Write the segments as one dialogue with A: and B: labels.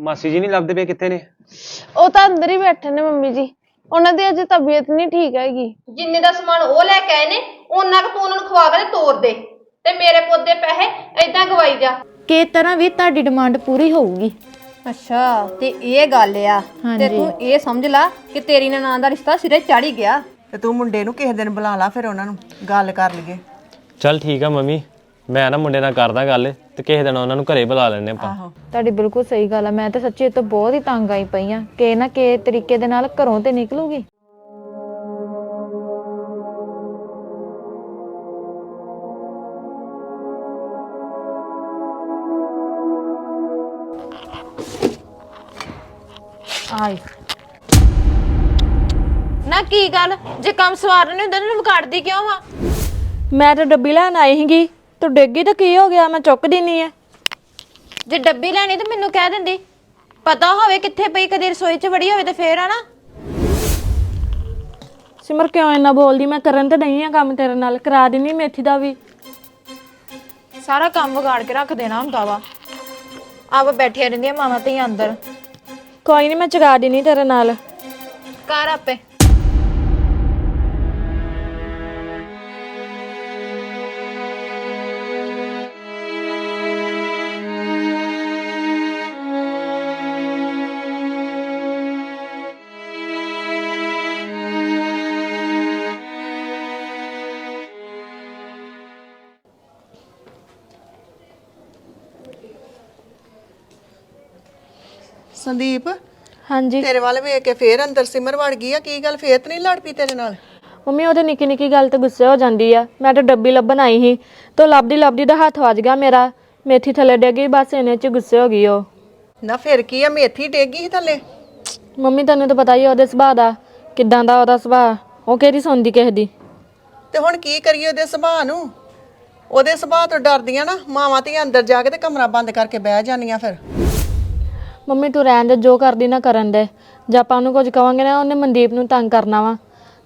A: ਮਾਸੀ ਜੀ ਨਹੀਂ ਲੱਭਦੇ ਪਏ ਕਿੱਥੇ ਨੇ?
B: ਉਹ ਤਾਂ ਅੰਦਰ ਹੀ ਬੈਠੇ ਨੇ ਮੰਮੀ ਜੀ। ਉਹਨਾਂ ਦੀ ਅਜੇ ਤਬੀਅਤ ਨਹੀਂ ਠੀਕ ਹੈਗੀ।
C: ਜਿੰਨੇ ਦਾ ਸਮਾਨ ਉਹ ਲੈ ਕੇ ਆਏ ਨੇ ਉਹਨਾਂ ਕੁ ਤੂੰ ਉਹਨਾਂ ਨੂੰ ਖਵਾ ਕੇ ਤੇ ਤੋਰ ਦੇ। ਤੇ ਮੇਰੇ ਪੁੱਤ ਦੇ ਪੈਸੇ ਏਦਾਂ ਗਵਾਈ ਜਾ।
D: ਕਿ ਤਰ੍ਹਾਂ ਵੀ ਤੁਹਾਡੀ ਡਿਮਾਂਡ ਪੂਰੀ ਹੋਊਗੀ।
C: ਅੱਛਾ ਤੇ ਇਹ ਗੱਲ ਆ। ਤੇ ਤੂੰ ਇਹ ਸਮਝ ਲੈ ਕਿ ਤੇਰੀ ਨਨਾਣ ਦਾ ਰਿਸ਼ਤਾ ਸਿਰੇ ਚੜ ਹੀ ਗਿਆ।
E: ਤੇ ਤੂੰ ਮੁੰਡੇ ਨੂੰ ਕਿਸੇ ਦਿਨ ਬੁਲਾ ਲਾ ਫਿਰ ਉਹਨਾਂ ਨੂੰ ਗੱਲ ਕਰ ਲਈਏ।
A: ਚੱਲ ਠੀਕ ਆ ਮੰਮੀ। ਮੈਂ ਨਾ ਮੁੰਡੇ ਨਾਲ ਕਰਦਾ ਗੱਲ ਤੇ ਕਿਸੇ ਦਿਨ ਉਹਨਾਂ ਨੂੰ ਘਰੇ ਬੁਲਾ ਲੈਣੇ ਆਪਾਂ।
D: ਤੁਹਾਡੀ ਬਿਲਕੁਲ ਸਹੀ ਗੱਲ ਆ। ਮੈਂ ਤਾਂ ਸੱਚੀ ਇਹ ਤੋਂ ਬਹੁਤ ਹੀ ਤੰਗ ਆਈ ਪਈ ਆ। ਕਿ ਨਾ ਕਿ ਤਰੀਕੇ ਦੇ ਨਾਲ ਘਰੋਂ ਤੇ ਨਿਕਲੂਗੀ। ਆਈ ਨਾ ਕੀ ਗੱਲ? ਜੇ ਕੰਮ ਸਵਾਰਨ ਨਹੀਂ ਹੁੰਦਾ ਵਿਗਾੜਦੀ ਕਿਉਂ ਵਾ ਮੈਂ ਤਾਂ ਡੱਬੀ ਲੈਣ ਆਈ ਸੀਗੀ। ਤੂੰ ਡਿੱਗੀ ਤਾਂ ਕੀ ਹੋ ਗਿਆ? ਮੈਂ ਚੁੱਕਦੀ ਨਹੀਂ ਐ। ਜੇ ਡੱਬੀ ਲੈਣੀ ਤਾਂ ਮੈਨੂੰ ਕਹਿ ਦਿੰਦੀ। ਪਤਾ ਹੋਵੇ ਕਿੱਥੇ ਪਈ ਕਦੇ ਰਸੋਈ 'ਚ ਵੜੀ ਹੋਵੇ ਤੇ ਫੇਰ ਆ ਨਾ ਸਿਮਰ ਕਿਉਂ ਇੰਨਾ ਬੋਲਦੀ? ਮੈਂ ਕਰਨ ਤੇ ਨਹੀਂ ਆ ਕੰਮ ਤੇਰੇ ਨਾਲ। ਕਰਾ ਦਿੰਨੀ ਮੇਥੀ ਦਾ ਵੀ। ਸਾਰਾ ਕੰਮ ਵਿਗਾੜ ਕੇ ਰੱਖ ਦੇਣਾ ਹੁੰਦਾ ਵਾ। ਆਪ ਬੈਠੀਆਂ ਰਹਿੰਦੀਆਂ ਮਾਵਾਂ ਧੀਆਂ ਅੰਦਰ। ਕੋਈ ਨਹੀਂ ਮੈਂ ਚਗਾ ਦਿੰਨੀ ਤੇਰੇ ਨਾਲ। ਕਰ ਆਪੇ।
E: ਸੰਦੀਪ?
D: ਹਾਂਜੀ।
E: ਤੇਰੇ ਵੱਲ ਵੇਖ ਕੇ ਫੇਰ ਅੰਦਰ ਸਿਮਰ ਵੜ ਗਈ ਆ ਕੀ ਗੱਲ? ਫੇਰ ਤੇ ਨਹੀਂ ਲੜ ਪਈ ਤੇਰੇ ਨਾਲ?
D: ਮੰਮੀ ਉਹਦੇ ਨਿੱਕੀ ਨਿੱਕੀ ਗੱਲ ਤੇ ਗੁੱਸੇ ਹੋ ਜਾਂਦੀ ਆ। ਮੈਂ ਤਾਂ ਡੱਬੀ ਲੱਭਣ ਆਈ ਸੀ। ਤੇ ਲੱਭਦੀ ਲੱਭਦੀ ਦਾ ਹੱਥ ਵੱਜ ਗਿਆ ਮੇਰਾ। ਮੇਥੀ ਥੱਲੇ ਡਿੱਗ ਗਈ ਬਸ ਇਹਨੇ ਚ ਗੁੱਸੇ ਹੋ ਗਈ ਉਹ।
E: ਨਾ ਫਿਰ ਕੀ ਆ ਮੇਥੀ ਡੇਗੀ ਸੀ ਥੱਲੇ?
D: ਮੰਮੀ ਤੈਨੂੰ ਤਾਂ ਪਤਾ ਹੀ ਆ ਉਹਦੇ ਸੁਭਾਅ ਦਾ ਕਿਦਾਂ ਦਾ ਉਹਦਾ ਸੁਭਾਅ। ਉਹ ਕਿਹਦੀ ਸੁਣਦੀ ਕਿਸੇ ਦੀ?
E: ਤੇ ਹੁਣ ਕੀ ਕਰੀਏ ਉਹਦੇ ਸੁਭਾਅ ਨੂੰ? ਉਹਦੇ ਸੁਭਾਅ ਤੋਂ ਡਰਦੀਆਂ ਨਾ ਮਾਵਾਂ ਧੀਆਂ ਅੰਦਰ ਜਾ ਕੇ ਤੇ ਕਮਰਾ ਬੰਦ ਕਰਕੇ ਬਹਿ ਜਾਂਦੀਆਂ ਫਿਰ।
D: ਮੰਮੀ ਤੂੰ ਰਹਿਣ ਦੇ ਜੋ ਕਰਦੀ ਨਾ ਕਰਨ ਦੇ। ਜੇ ਆਪਾਂ ਉਹਨੂੰ ਕੁਝ ਕਵਾਂਗੇ ਨਾ ਉਹਨੇ ਮਨਦੀਪ ਨੂੰ ਤੰਗ ਕਰਨਾ ਵਾ।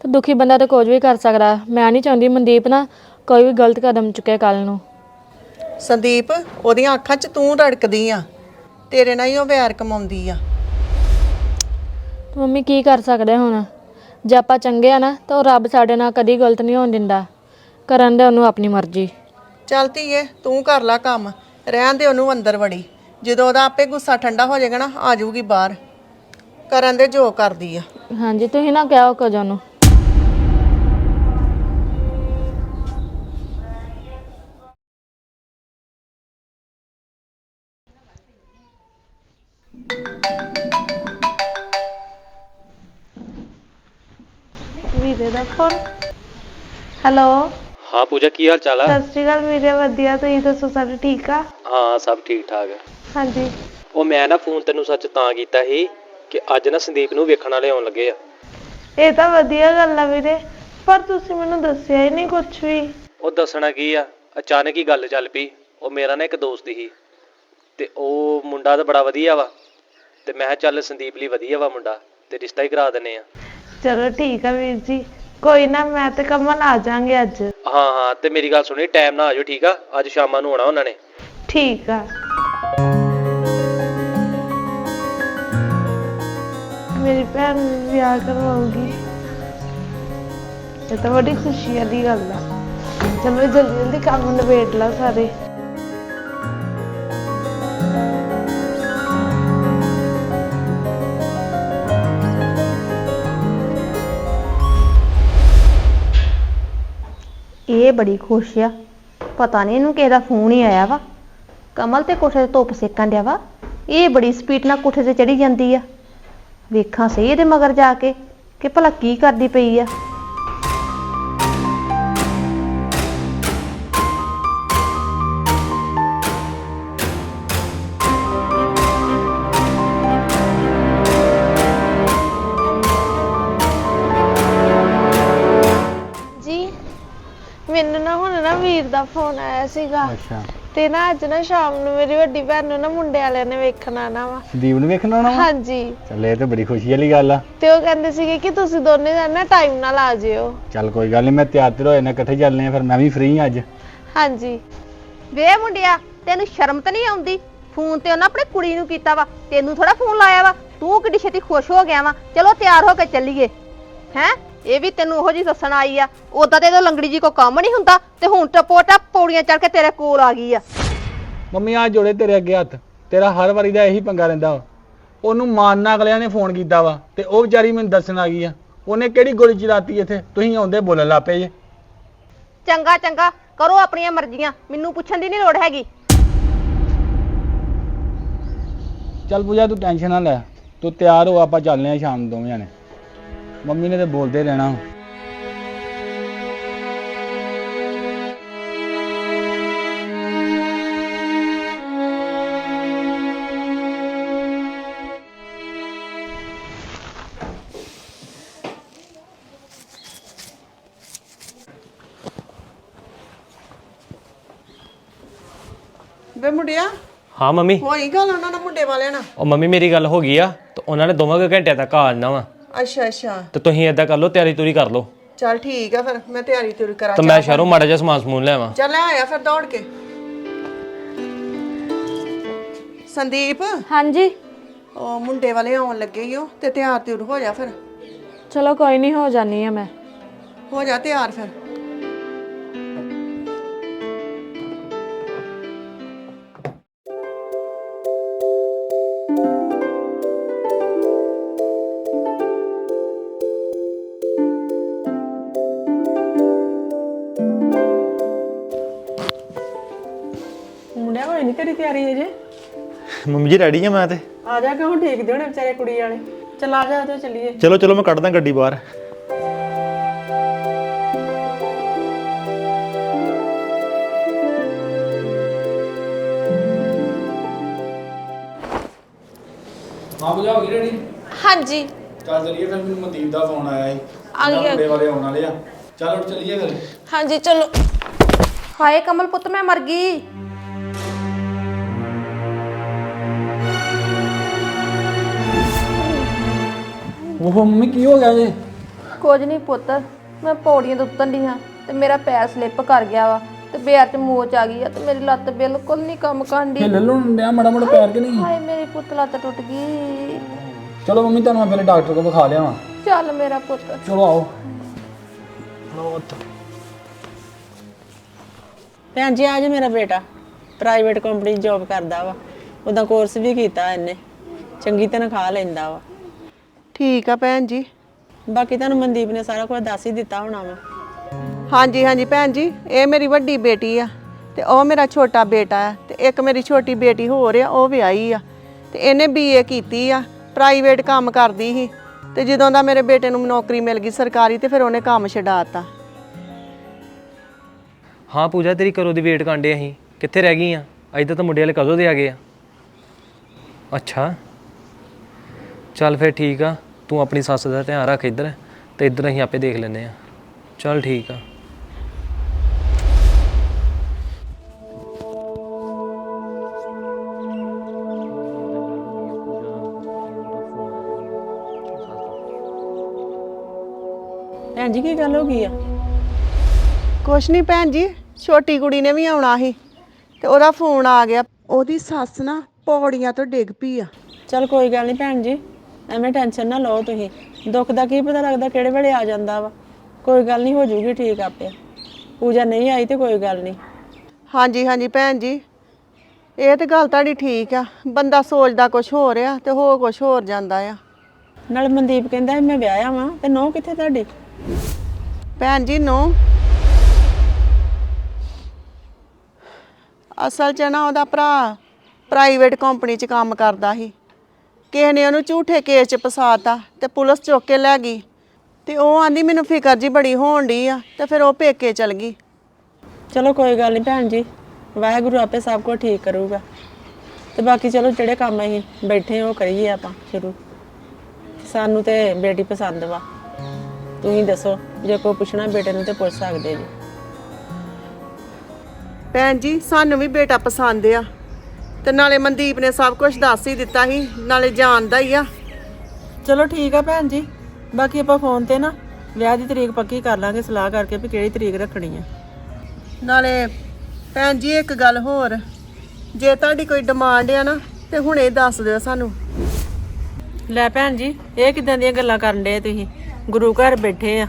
D: ਤੇ ਦੁਖੀ ਬੰਦਾ ਤਾਂ ਕੁਝ ਵੀ ਕਰ ਸਕਦਾ। ਮੈਂ ਨਹੀਂ ਚਾਹੁੰਦੀ ਮਨਦੀਪ ਨਾ ਕੋਈ ਵੀ ਗਲਤ ਕਦਮ ਚੁੱਕੇ ਕੱਲ ਨੂੰ।
E: ਸੰਦੀਪ ਉਹਦੀਆਂ ਅੱਖਾਂ 'ਚ ਤੂੰ ਰੜਕਦੀ ਆ। ਤੇਰੇ ਨਾਲ ਹੀ ਉਹ ਵੈਰ ਕਮਾਉਂਦੀ ਆ।
D: ਤੇ ਮੰਮੀ ਕੀ ਕਰ ਸਕਦੇ ਹੁਣ? ਜੇ ਆਪਾਂ ਚੰਗੇ ਆ ਨਾ ਤਾਂ ਉਹ ਰੱਬ ਸਾਡੇ ਨਾਲ ਕਦੀ ਗਲਤ ਨਹੀਂ ਹੋਣ ਦਿੰਦਾ। ਕਰਨ ਦੇ ਉਹਨੂੰ ਆਪਣੀ ਮਰਜ਼ੀ।
E: ਚੱਲ ਧੀਏ ਤੂੰ ਕਰ ਲੈ ਕੰਮ। ਰਹਿਣ ਦੇ ਉਹਨੂੰ ਅੰਦਰ ਵੜੀ। ਜਦੋਂ ਉਹਦਾ ਆਪੇ ਗੁੱਸਾ ਠੰਡਾ ਹੋ ਜਾਏਗਾ ਨਾ ਆ ਜਾਊਗੀ ਬਾਹਰ। ਕਰਨ ਦੇ ਜੋ ਕਰਦੀ ਆ।
D: ਹਾਂਜੀ ਤੁਸੀਂ ਨਾ ਕਹੋ ਕੁਝ ਉਹਨੂੰ
B: ਵੀਰੇ ਦਾ ਫੋਨ ਹੈਲੋ
A: ਹਾਂ ਪੂਜਾ ਕੀ ਹਾਲ ਚਾਲ ਆ?
B: ਸਤਿ ਸ਼੍ਰੀ ਅਕਾਲ ਵੀਰੇ ਵਧੀਆ। ਤੁਸੀਂ ਦੱਸੋ ਸਾਰੇ ਠੀਕ ਆ?
A: ਹਾਂ ਸਭ ਠੀਕ ਠਾਕ ਆ।
B: ਹਾਂਜੀ।
A: ਉਹ ਮੈਂ ਨਾ ਫੋਨ ਤੈਨੂੰ ਸੱਚ ਤਾਂ ਕੀਤਾ ਸੀ ਕਿ ਅੱਜ ਨਾ ਸੰਦੀਪ ਨੂੰ ਵੇਖਣ ਵਾਲੇ ਆਉਣ ਲੱਗੇ ਆ।
B: ਇਹ ਤਾਂ ਵਧੀਆ ਗੱਲ ਆ ਵੀਰੇ ਪਰ ਤੁਸੀਂ ਮੈਨੂੰ ਦੱਸਿਆ ਹੀ ਨਹੀਂ ਕੁਝ ਵੀ।
A: ਉਹ ਦੱਸਣਾ ਕੀ ਆ? ਅਚਾਨਕ ਹੀ ਗੱਲ ਚੱਲ ਪਈ। ਉਹ ਮੇਰਾ ਨਾ ਇੱਕ ਦੋਸਤ ਸੀ। ਤੇ ਉਹ ਮੁੰਡਾ ਤਾਂ ਬੜਾ ਵਧੀਆ ਵਾ। ਤੇ ਮੈਂ ਕਿਹਾ ਚੱਲ ਸੰਦੀਪ ਲਈ ਵਧੀਆ ਵਾ ਮੁੰਡਾ ਤੇ ਰਿਸ਼ਤਾ ਹੀ ਕਰਾ ਦਿੰਨੇ ਆ।
B: ਚਲੋ ਠੀਕ ਆ ਵੀਰ ਜੀ। ਕੋਈ ਨਾ ਮੈਂ ਤੇ ਕਮਲ ਆ ਜਾਾਂਗੇ ਅੱਜ।
A: ਹਾਂ ਹਾਂ ਤੇ ਮੇਰੀ ਗੱਲ ਸੁਣੀ ਟਾਈਮ ਨਾਲ ਆਜੋ ਠੀਕ ਆ? ਅੱਜ ਸ਼ਾਮਾਂ ਨੂੰ ਆਉਣਾ ਉਹਨਾਂ ਨੇ।
B: ਠੀਕ ਆ। ਮੇਰੀ ਭੈਣ ਨੂੰ ਵਿਆਹ ਕਰਵਾਉਗੀ। ਇਹ ਤਾਂ ਬੜੀ ਖੁਸ਼ੀ ਵਾਲੀ ਗੱਲ ਆ। ਚਲੋ ਜਲਦੀ ਜਲਦੀ ਕੰਮ ਨਿਬੇੜ ਲਾ ਸਾਰੇ।
C: ਇਹ ਬੜੀ ਖੁਸ਼ ਆ। ਪਤਾ ਨਹੀਂ ਇਹਨੂੰ ਕਿਸੇ ਦਾ ਫੋਨ ਹੀ ਆਇਆ ਵਾ। ਕਮਲ ਤੇ ਕੋਠੇ ਤੇ ਧੁੱਪ ਸੇਕਣ ਡਿਆ ਵਾ। ਇਹ ਬੜੀ ਸਪੀਡ ਨਾਲ ਕੋਠੇ ਤੇ ਚੜੀ ਜਾਂਦੀ ਆ। ਵੇਖਾਂ ਸਹੀ ਇਹਦੇ ਮਗਰ ਜਾ ਕੇ ਕਿ ਭਲਾ ਕੀ ਕਰਦੀ ਪਈ ਆ।
B: ਦਾ ਫੋਨ ਆਇਆ ਸੀਗਾ। ਅੱਛਾ। ਤੇ ਨਾ ਅੱਜ ਨਾ ਸ਼ਾਮ ਨੂੰ ਮੇਰੀ ਵੱਡੀ ਭੈਣ ਨੂੰ ਨਾ ਮੁੰਡੇ ਵਾਲਿਆਂ ਨੇ ਵੇਖਣ ਆਣਾ ਵਾ।
F: ਸੰਦੀਪ ਨੂੰ ਵੇਖਣਾ ਆਉਣਾ ਵਾ?
B: ਹਾਂਜੀ।
F: ਚੱਲ ਇਹ ਤਾਂ ਬੜੀ ਖੁਸ਼ੀ ਵਾਲੀ ਗੱਲ ਆ।
B: ਤੇ ਉਹ ਕਹਿੰਦੇ ਸੀਗੇ ਕਿ ਤੁਸੀਂ ਦੋਨੇ ਜਣੇ ਨਾ ਟਾਈਮ ਨਾਲ ਆ ਜਿਓ।
F: ਚੱਲ ਕੋਈ ਗੱਲ ਨਹੀਂ ਮੈਂ ਤਿਆਰ ਤਿਰ ਹੋਏ ਨਾ ਇਕੱਠੇ ਚੱਲਨੇ ਆ ਫਿਰ ਮੈਂ ਵੀ ਫ੍ਰੀ ਅੱਜ।
B: ਹਾਂਜੀ।
C: ਵੇ ਮੁੰਡਿਆ ਤੈਨੂੰ ਸ਼ਰਮ ਤਾਂ ਨਹੀਂ ਆਉਂਦੀ? ਫੋਨ ਤੇ ਉਹਨਾਂ ਆਪਣੀ ਕੁੜੀ ਨੂੰ ਕੀਤਾ ਵਾ ਤੈਨੂੰ ਥੋੜਾ ਫੋਨ ਲਾਇਆ ਵਾ। ਤੂੰ ਕਿੱਡੀ ਛੇਤੀ ਖੁਸ਼ ਹੋ ਗਿਆ ਵਾ। ਚਲੋ ਤਿਆਰ ਹੋ ਕੇ ਚੱਲੀਏ। ਹੈ? ਇਹ ਵੀ ਤੈਨੂੰ ਉਹੋ ਜੀ ਦੱਸਣ ਆਈ ਆ। ਉਦਾਂ ਤੇ ਇਹਦਾ ਲੰਗੜੀ ਜੀ ਕੋ ਕੰਮ ਨਹੀਂ ਹੁੰਦਾ ਤੇ ਹੁਣ ਟਪੋਟਾ ਪੌੜੀਆਂ ਚੜ ਕੇ ਤੇਰੇ ਕੋਲ ਆ ਗਈ ਆ।
F: ਮੰਮੀ ਆ ਜੋੜੇ ਤੇਰੇ ਅੱਗੇ ਹੱਥ। ਤੇਰਾ ਹਰ ਵਾਰੀ ਦਾ ਇਹੀ ਪੰਗਾ ਰਹਿੰਦਾ ਵਾ। ਉਹਨੂੰ ਮਾਨਨਾ ਅਗਲਿਆਂ ਨੇ ਫੋਨ ਕੀਤਾ ਵਾ ਤੇ ਉਹ ਵਿਚਾਰੀ ਮੈਨੂੰ ਦੱਸਣ ਆ ਗਈ ਆ। ਉਹਨੇ ਕਿਹੜੀ ਗੋਲੀ ਚਲਾਤੀ ਇੱਥੇ? ਤੁਸੀਂ ਆਉਂਦੇ ਬੋਲਣ ਲੱਪੇ ਜੇ।
C: ਚੰਗਾ ਚੰਗਾ। ਕਰੋ ਆਪਣੀਆਂ ਮਰਜ਼ੀਆਂ। ਮੈਨੂੰ ਪੁੱਛਣ ਦੀ ਨਹੀਂ ਲੋੜ ਹੈਗੀ।
F: ਚੱਲ ਪੂਜਾ ਤੂੰ ਟੈਨਸ਼ਨ ਨਾ ਲੈ। ਤੂੰ ਤਿਆਰ ਹੋ ਆਪਾਂ ਚੱਲਨੇ ਆ ਸ਼ਾਮ ਨੂੰ ਦੋਵੇਂ ਜਾਣੇ। ਮੰਮੀ ਨੇ ਤੇ ਬੋਲਦੇ ਰਹਿਣਾ।
E: ਵੇ ਮੁੰਡਿਆ
A: ਹਾਂ ਮੰਮੀ।
E: ਹੋਈ ਗੱਲ ਉਹਨਾਂ ਨਾਲ ਮੁੰਡੇ ਵਾਲਿਆਂ ਨਾਲ?
A: ਉਹ ਮੰਮੀ ਮੇਰੀ ਗੱਲ ਹੋ ਗਈ ਆ ਤੇ ਉਹਨਾਂ ਨੇ ਦੋਵਾਂ ਕੁ ਘੰਟਿਆਂ ਤੱਕ ਆ ਜਾਣਾ ਵਾ।
E: ਅੱਛਾ ਅੱਛਾ।
A: ਤੇ ਤੁਸੀਂ ਏਦਾਂ ਕਰ ਲਓ ਤਿਆਰੀ ਤੁਰੀ ਕਰ ਲਓ।
E: ਚੱਲ ਠੀਕ ਆ ਫਿਰ ਮੈਂ ਤਿਆਰੀ ਤੁਰੀ ਕਰਾਂ।
A: ਤੇ ਮੈਂ ਸ਼ਹਿਰੋਂ ਮਾੜਾ ਜਿਹਾ ਸਮਾਨ ਸਮੂਨ ਲਿਆਵਾਂ
E: ਚੱਲ ਲੈ ਆਇਆ ਫਿਰ ਦੌੜ ਕੇ। ਸੰਦੀਪ?
D: ਹਾਂਜੀ।
E: ਉਹ ਮੁੰਡੇ ਵਾਲੇ ਆਉਣ ਲੱਗੇ ਈ ਓ ਤੇ ਤਿਆਰ ਤਿਉਰ ਹੋ ਜਾ ਫਿਰ।
D: ਚਲੋ ਕੋਈ ਨਹੀਂ ਹੋ ਜਾਨੀ ਆ ਮੈਂ।
E: ਹੋ ਜਾ ਤਿਆਰ ਫਿਰ। ਤੇਰੀ ਤਿਆਰੀ ਅਜੇ
G: ਮੰਮੀ ਜੀ ਰੈਡੀ ਆ ਮੈਂ ਤੇ।
E: ਆ ਜਾ ਕਿਉਂ ਠੀਕ ਹੋਣੇ ਵਿਚਾਰੇ ਕੁੜੀ ਵਾਲੇ। ਚੱਲ ਆ ਜਾ ਜਾ ਚੱਲੀਏ।
G: ਚਲੋ ਚਲੋ ਮੈਂ ਕੱਢਦਾ ਗੱਡੀ ਬਾਹਰ।
F: ਹਾਂ ਪੂਜਾ ਹੋ ਗਈ ਰੈਡੀ
D: ਹਾਂਜੀ।
F: ਚੱਲ ਚਲੀਏ ਫਿਰ ਮੈਨੂੰ ਮਨਦੀਪ ਦਾ ਫੋਨ ਆਇਆ ਸੀ।
D: ਆ ਗਿਆ।
F: ਮੁੰਡੇ ਵਾਲੇ ਆਉਣ ਵਾਲੇ ਆ। ਚੱਲ ਉੱਠ ਚਲੀਏ ਫਿਰ।
D: ਹਾਂਜੀ ਚਲੋ।
C: ਹਾਏ ਕਮਲ ਪੁੱਤ ਮੈਂ ਮਰ ਗਈ।
F: ਉਹ ਮੰਮੀ ਕੀ ਹੋ ਗਿਆ ਜੇ?
C: ਕੁਝ ਨਹੀਂ ਪੁੱਤ ਮੈਂ ਪੌੜੀਆਂ ਤੋਂ ਉਤਰਨ ਦੀ ਹਾਂ ਤੇ ਮੇਰਾ ਪੈਰ ਸਲਿੱਪ ਕਰ ਗਿਆ ਵਾ ਤੇ ਪੈਰ 'ਚ ਮੋਚ ਆ ਗਈ ਆ ਤੇ ਮੇਰੀ ਲੱਤ ਬਿਲਕੁਲ ਨਹੀਂ ਕੰਮ ਕਰਦੀ
F: ਲੱਲੂ ਡਿਆ ਮਾੜਾ ਮੋੜਾ ਪੈਰ ਕੇ ਨਹੀਂ?
C: ਹਾਏ ਮੇਰੀ ਪੁੱਤ ਲੱਤ ਟੁੱਟ ਗਈ।
F: ਚਲੋ ਮੰਮੀ ਤੁਹਾਨੂੰ ਮੈਂ ਪਹਿਲੇ ਡਾਕਟਰ ਕੋਲ ਵਿਖਾ ਲਿਆਵਾਂ।
C: ਚੱਲ ਮੇਰਾ ਪੁੱਤ।
F: ਚਲੋ ਆਓ।
E: ਭੈਣ ਜੀ ਅੱਜ ਮੇਰਾ ਬੇਟਾ। ਪ੍ਰਾਈਵੇਟ ਕੰਪਨੀ ਜੌਬ ਕਰਦਾ ਵਾ। ਉਹਦਾ ਕੋਰਸ ਵੀ ਕੀਤਾ ਇਹਨੇ। ਚੰਗੀ ਤਨਖਾਹ ਲੈਂਦਾ ਵਾ। ਠੀਕ ਆ ਭੈਣ ਜੀ। ਬਾਕੀ ਤੁਹਾਨੂੰ ਮਨਦੀਪ ਨੇ ਸਾਰਾ ਕੁਝ ਦੱਸ ਹੀ ਦਿੱਤਾ ਹੋਣਾ ਵਾ। ਹਾਂਜੀ ਹਾਂਜੀ ਭੈਣ ਜੀ ਇਹ ਮੇਰੀ ਵੱਡੀ ਬੇਟੀ ਆ ਤੇ ਉਹ ਮੇਰਾ ਛੋਟਾ ਬੇਟਾ ਆ ਤੇ ਇੱਕ ਮੇਰੀ ਛੋਟੀ ਬੇਟੀ ਹੋਰ ਆ ਉਹ ਵਿਆਹੀ ਆ ਤੇ ਇਹਨੇ ਬੀਏ ਕੀਤੀ ਆ ਪ੍ਰਾਈਵੇਟ ਕੰਮ ਕਰਦੀ ਸੀ ਤੇ ਜਦੋਂ ਦਾ ਮੇਰੇ ਬੇਟੇ ਨੂੰ ਨੌਕਰੀ ਮਿਲ ਗਈ ਸਰਕਾਰੀ ਤੇ ਫਿਰ ਉਹਨੇ ਕੰਮ ਛਡਾਤਾ
A: ਹਾਂ ਪੂਜਾ ਤੇਰੀ ਕਰੋ ਦੀ ਵੇਟ ਕਾਂਡੇ ਅਸੀਂ? ਕਿੱਥੇ ਰਹਿ ਗਈ ਆ? ਅੱਜ ਤਾਂ ਮੁੰਡੇ ਵਾਲੇ ਕਦੋਂ ਦੇ ਆ ਗਏ ਆ? ਅੱਛਾ। ਚੱਲ ਫਿਰ ਠੀਕ ਆ ਤੂੰ ਆਪਣੀ ਸੱਸ ਦਾ ਧਿਆਨ ਰੱਖ ਇੱਧਰ ਤੇ ਇੱਧਰ ਅਸੀਂ ਆਪੇ ਦੇਖ ਲੈਨੇ ਆ। ਚੱਲ ਠੀਕ ਆ।
E: ਭੈਣ ਜੀ ਕੀ ਗੱਲ ਹੋ ਗਈ ਆ? ਕੁਛ ਨਹੀਂ ਭੈਣ ਜੀ ਛੋਟੀ ਕੁੜੀ ਨੇ ਵੀ ਆਉਣਾ ਸੀ ਤੇ ਉਹਦਾ ਫੋਨ ਆ ਗਿਆ। ਉਹਦੀ ਸੱਸ ਨਾ ਪੌੜੀਆਂ ਤੋਂ ਡਿੱਗ ਪਈ ਆ। ਚਲ ਕੋਈ ਗੱਲ ਨਹੀਂ ਭੈਣ ਜੀ ਐਵੇਂ ਟੈਨਸ਼ਨ ਨਾ ਲਓ ਤੁਸੀਂ। ਦੁੱਖ ਦਾ ਕੀ ਪਤਾ ਲੱਗਦਾ ਕਿਹੜੇ ਵੇਲੇ ਆ ਜਾਂਦਾ ਵਾ। ਕੋਈ ਗੱਲ ਨਹੀਂ ਹੋ ਜੂਗੀ ਠੀਕ ਆਪੇ। ਪੂਜਾ ਨਹੀਂ ਆਈ ਤੇ ਕੋਈ ਗੱਲ ਨਹੀਂ। ਹਾਂਜੀ ਹਾਂਜੀ ਭੈਣ ਜੀ। ਇਹ ਤੇ ਗੱਲ ਤੁਹਾਡੀ ਠੀਕ ਆ। ਬੰਦਾ ਸੋਚਦਾ ਕੁਝ ਹੋ ਰਿਹਾ ਤੇ ਹੋ ਕੁਝ ਹੋਰ ਜਾਂਦਾ ਆ। ਨਾਲ ਮਨਦੀਪ ਕਹਿੰਦਾ ਸੀ ਮੈਂ ਵਿਆਹਿਆ ਵਾਂ। ਤੇ ਨੋ ਕਿੱਥੇ ਤੁਹਾਡੀ? ਭੈਣ ਜੀ ਨੋ ਅਸਲ 'ਚ ਨਾ ਉਹਦਾ ਭਰਾ ਪ੍ਰਾਈਵੇਟ ਕੰਪਨੀ 'ਚ ਕੰਮ ਕਰਦਾ ਸੀ। ਕਿਸੇ ਨੇ ਉਹਨੂੰ ਝੂਠੇ ਕੇਸ 'ਚ ਫਸਾਤਾ ਤੇ ਪੁਲਿਸ ਚੁੱਕ ਕੇ ਲੈ ਗਈ। ਤੇ ਉਹ ਆਂਦੀ ਮੈਨੂੰ ਫਿਕਰ ਜੀ ਬੜੀ ਹੋਣ ਡਈ ਆ ਤੇ ਫਿਰ ਉਹ ਪੇਕੇ ਚਲ ਗਈ। ਚਲੋ ਕੋਈ ਗੱਲ ਨਹੀਂ ਭੈਣ ਜੀ ਵਾਹਿਗੁਰੂ ਆਪੇ ਸਭ ਕੁਝ ਠੀਕ ਕਰੂਗਾ। ਤੇ ਬਾਕੀ ਚਲੋ ਜਿਹੜੇ ਕੰਮ ਅਸੀਂ ਬੈਠੇ ਹਾਂ ਉਹ ਕਰੀਏ ਆਪਾਂ ਸ਼ੁਰੂ। ਸਾਨੂੰ ਤੇ ਬੇਟੀ ਪਸੰਦ ਵਾ। ਤੁਸੀਂ ਦੱਸੋ ਜੇ ਕੋਈ ਪੁੱਛਣਾ ਬੇਟੇ ਨੂੰ ਤੇ ਪੁੱਛ ਸਕਦੇ ਜੀ। ਭੈਣ ਜੀ ਸਾਨੂੰ ਵੀ ਬੇਟਾ ਪਸੰਦ ਆ। ਤੇ ਨਾਲੇ ਮਨਦੀਪ ਨੇ ਸਭ ਕੁਝ ਦੱਸ ਹੀ ਦਿੱਤਾ ਸੀ ਨਾਲੇ ਜਾਣਦਾ ਹੀ ਆ। ਚਲੋ ਠੀਕ ਆ ਭੈਣ ਜੀ ਬਾਕੀ ਆਪਾਂ ਫੋਨ ਤੇ ਨਾ ਵਿਆਹ ਦੀ ਤਰੀਕ ਪੱਕੀ ਕਰ ਲਾਂਗੇ ਸਲਾਹ ਕਰਕੇ ਵੀ ਕਿਹੜੀ ਤਰੀਕ ਰੱਖਣੀ ਆ। ਨਾਲੇ ਭੈਣ ਜੀ ਇੱਕ ਗੱਲ ਹੋਰ ਜੇ ਤੁਹਾਡੀ ਕੋਈ ਡਿਮਾਂਡ ਆ ਨਾ ਤੇ ਹੁਣੇ ਦੱਸ ਦਿਓ ਸਾਨੂੰ।
H: ਲੈ ਭੈਣ ਜੀ ਇਹ ਕਿਦਾਂ ਦੀਆਂ ਗੱਲਾਂ ਕਰਨ ਡੇ ਤੁਸੀਂ? ਗੁਰੂ ਘਰ ਬੈਠੇ ਆ।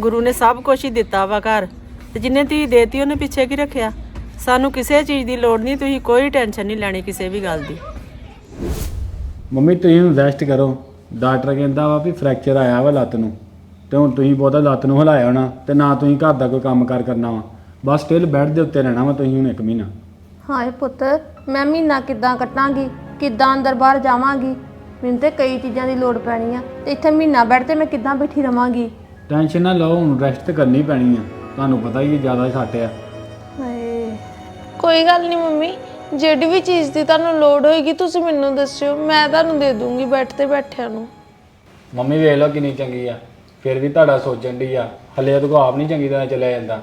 H: ਗੁਰੂ ਨੇ ਸਭ ਕੁਝ ਹੀ ਦਿੱਤਾ ਵਾ ਘਰ ਤੇ ਜਿੰਨੇ ਧੀ ਦੇਤੀ ਉਹਨੇ ਪਿੱਛੇ ਕੀ ਰੱਖਿਆ? ਸਾਨੂੰ ਕਿਸੇ ਚੀਜ਼ ਦੀ ਲੋੜ ਨਹੀਂ ਤੁਸੀਂ ਕੋਈ ਟੈਨਸ਼ਨ ਨਹੀਂ ਲੈਣੀ ਕਿਸੇ ਵੀ ਗੱਲ ਦੀ।
F: ਮੰਮੀ ਤੁਸੀਂ ਹੁਣ ਰੈਸਟ ਕਰੋ। ਡਾਕਟਰ ਕਹਿੰਦਾ ਵਾ ਵੀ ਫ੍ਰੈਕਚਰ ਆਇਆ ਵਾ ਲੱਤ ਨੂੰ। ਤੇ ਹੁਣ ਤੁਸੀਂ ਬਹੁਤਾ ਲੱਤ ਨੂੰ ਹਿਲਾਇਆ ਹੋਣਾ ਤੇ ਨਾ ਤੁਸੀਂ ਘਰ ਦਾ ਕੋਈ ਕੰਮ ਕਾਰ ਕਰਨਾ ਵਾ। ਬਸ ਸਟਿਲ ਬੈੱਡ ਦੇ ਉੱਤੇ ਰਹਿਣਾ ਵਾ ਤੁਸੀਂ ਹੁਣ ਇੱਕ ਮਹੀਨਾ।
C: ਹਾਏ ਪੁੱਤ ਮੈਂ ਮਹੀਨਾ ਕਿੱਦਾਂ ਕੱਟਾਂਗੀ ਕਿੱਦਾਂ ਅੰਦਰ ਬਾਹਰ ਜਾਵਾਂਗੀ? ਮੈਨੂੰ ਤੇ ਕਈ ਚੀਜ਼ਾਂ ਦੀ ਲੋੜ ਪੈਣੀ ਆ। ਤੇ ਇੱਥੇ ਮਹੀਨਾ ਬੈਠ ਤੇ ਮੈਂ ਕਿੱਦਾਂ ਬੈਠੀ ਰਵਾਂਗੀ?
F: ਟੈਨਸ਼ਨ ਨਾ ਲਓ ਹੁਣ ਰੈਸਟ ਤੇ ਕਰਨੀ ਪੈਣੀ ਆ। ਤੁਹਾਨੂੰ ਪਤਾ ਹੀ ਹੈ ਜ਼ਿਆਦਾ ਛੱਟ ਆ।
B: ਕੋਈ ਗੱਲ ਨਹੀਂ ਮੰਮੀ, ਜਿਹੜੀ ਵੀ ਚੀਜ਼ ਦੀ ਤੁਹਾਨੂੰ ਲੋੜ ਹੋਏਗੀ ਤੁਸੀਂ ਮੈਨੂੰ ਦੱਸਿਓ, ਮੈਂ ਤੁਹਾਨੂੰ ਦੇ ਦੂੰਗੀ ਬੈਠ ਤੇ ਬੈਠਿਆਂ ਨੂੰ।
F: ਮੰਮੀ ਵੇਖ ਲਓ ਕਿੰਨੀ ਚੰਗੀ ਆ, ਫਿਰ ਵੀ ਤੁਹਾਡਾ ਸੋਚਣ ਦੀ ਆ, ਹਲੇ ਉਹਦੇ ਕੋ ਆਪ ਨਹੀਂ ਚੰਗੀ ਤਰ੍ਹਾਂ ਚੱਲਿਆ ਜਾਂਦਾ।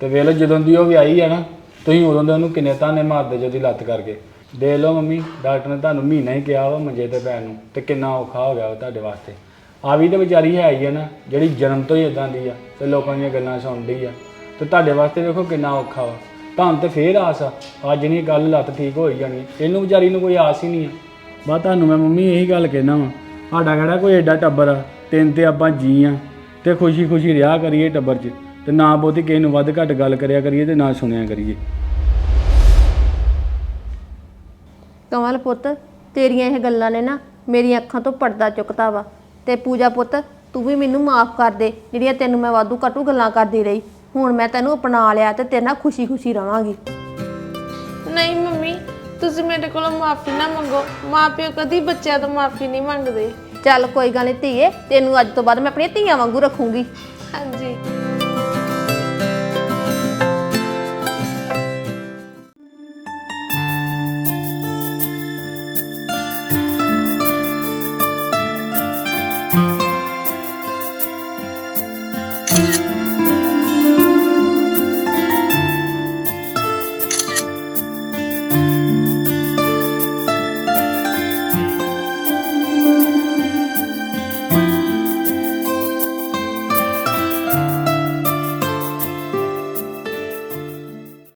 F: ਤੇ ਵੇਖ ਲਓ ਜਦੋਂ ਦੀ ਉਹ ਵਿਆਹੀ ਆ ਨਾ, ਤੁਸੀਂ ਉਦੋਂ ਦੇ ਉਹਨੂੰ ਕਿੰਨੇ ਤਾਨੇ ਮਾਰਦੇ ਜੋ ਦੀ ਲੱਤ ਕਰਕੇ। ਦੇਖ ਲਓ ਮੰਮੀ, ਡਾਕਟਰ ਨੇ ਤੁਹਾਨੂੰ ਮਹੀਨਾ ਹੀ ਕਿਹਾ ਵਾ ਮੰਜੇ ਤੇ ਪੈਣ ਨੂੰ, ਤੇ ਕਿੰਨਾ ਔਖਾ ਹੋ ਗਿਆ ਵਾ ਤੁਹਾਡੇ ਵਾਸਤੇ। ਆ ਵੀ ਤੇ ਵਿਚਾਰੀ ਹੈ ਹੀ ਆ ਨਾ, ਜਿਹੜੀ ਜਨਮ ਤੋਂ ਹੀ ਇਦਾਂ ਦੀ ਆ, ਤੇ ਲੋਕਾਂ ਦੀਆਂ ਗੱਲਾਂ ਸੁਣਦੀ ਆ। ਤੇ ਤੁਹਾਡੇ ਵਾਸਤੇ ਵੇਖੋ ਕਿੰਨਾ ਔਖਾ ਵਾ। ਤੁਹਾਨੂੰ ਤੇ ਫੇਰ ਆਸ ਆ ਅੱਜ ਨਹੀਂ ਗੱਲ ਲੱਤ ਠੀਕ ਹੋਈ ਜਾਣੀ। ਇਹਨੂੰ ਵਿਚਾਰੀ ਨੂੰ ਕੋਈ ਆਸ ਹੀ ਨਹੀਂ ਆ। ਬਸ ਤੁਹਾਨੂੰ ਮੈਂ ਮੰਮੀ ਇਹੀ ਗੱਲ ਕਹਿਣਾ ਵਾ ਸਾਡਾ ਕਿਹੜਾ ਕੋਈ ਐਡਾ ਟੱਬਰ ਆ ਤਿੰਨ ਤੇ ਆਪਾਂ ਜੀ ਆ ਤੇ ਖੁਸ਼ੀ ਖੁਸ਼ੀ ਰਿਹਾ ਕਰੀਏ ਟੱਬਰ 'ਚ ਤੇ ਨਾ ਬਹੁਤੀ ਕਿਸੇ ਨੂੰ ਵੱਧ ਘੱਟ ਗੱਲ ਕਰਿਆ ਕਰੀਏ ਤੇ ਨਾ ਸੁਣਿਆ ਕਰੀਏ।
C: ਕਮਲ ਪੁੱਤ ਤੇਰੀਆਂ ਇਹ ਗੱਲਾਂ ਨੇ ਨਾ ਮੇਰੀਆਂ ਅੱਖਾਂ ਤੋਂ ਪਰਦਾ ਚੁੱਕਤਾ ਵਾ। ਤੇ ਪੂਜਾ ਪੁੱਤ ਤੂੰ ਵੀ ਮੈਨੂੰ ਮਾਫ ਕਰ ਦੇ ਜਿਹੜੀਆਂ ਤੈਨੂੰ ਮੈਂ ਵਾਧੂ ਘਟੂ ਗੱਲਾਂ ਕਰਦੀ ਰਹੀ। ਹੁਣ ਮੈਂ ਤੈਨੂੰ ਅਪਣਾ ਲਿਆ ਤੇ ਤੇਰੇ ਨਾਲ ਖੁਸ਼ੀ-ਖੁਸ਼ੀ ਰਵਾਂਗੀ।
B: ਨਹੀਂ ਮੰਮੀ ਤੁਸੀਂ ਮੇਰੇ ਕੋਲੋਂ ਮਾਫੀ ਨਾ ਮੰਗੋ। ਮਾਪਿਓ ਕਦੀ ਬੱਚਿਆਂ ਤੋਂ ਮਾਫੀ ਨਹੀਂ ਮੰਗਦੇ।
C: ਚੱਲ ਕੋਈ ਗੱਲ ਨਹੀਂ ਧੀਏ ਤੈਨੂੰ ਅੱਜ ਤੋਂ ਬਾਅਦ ਮੈਂ ਆਪਣੀਆਂ ਧੀਆਂ ਵਾਂਗੂ ਰੱਖੂੰਗੀ।
B: ਹਾਂਜੀ।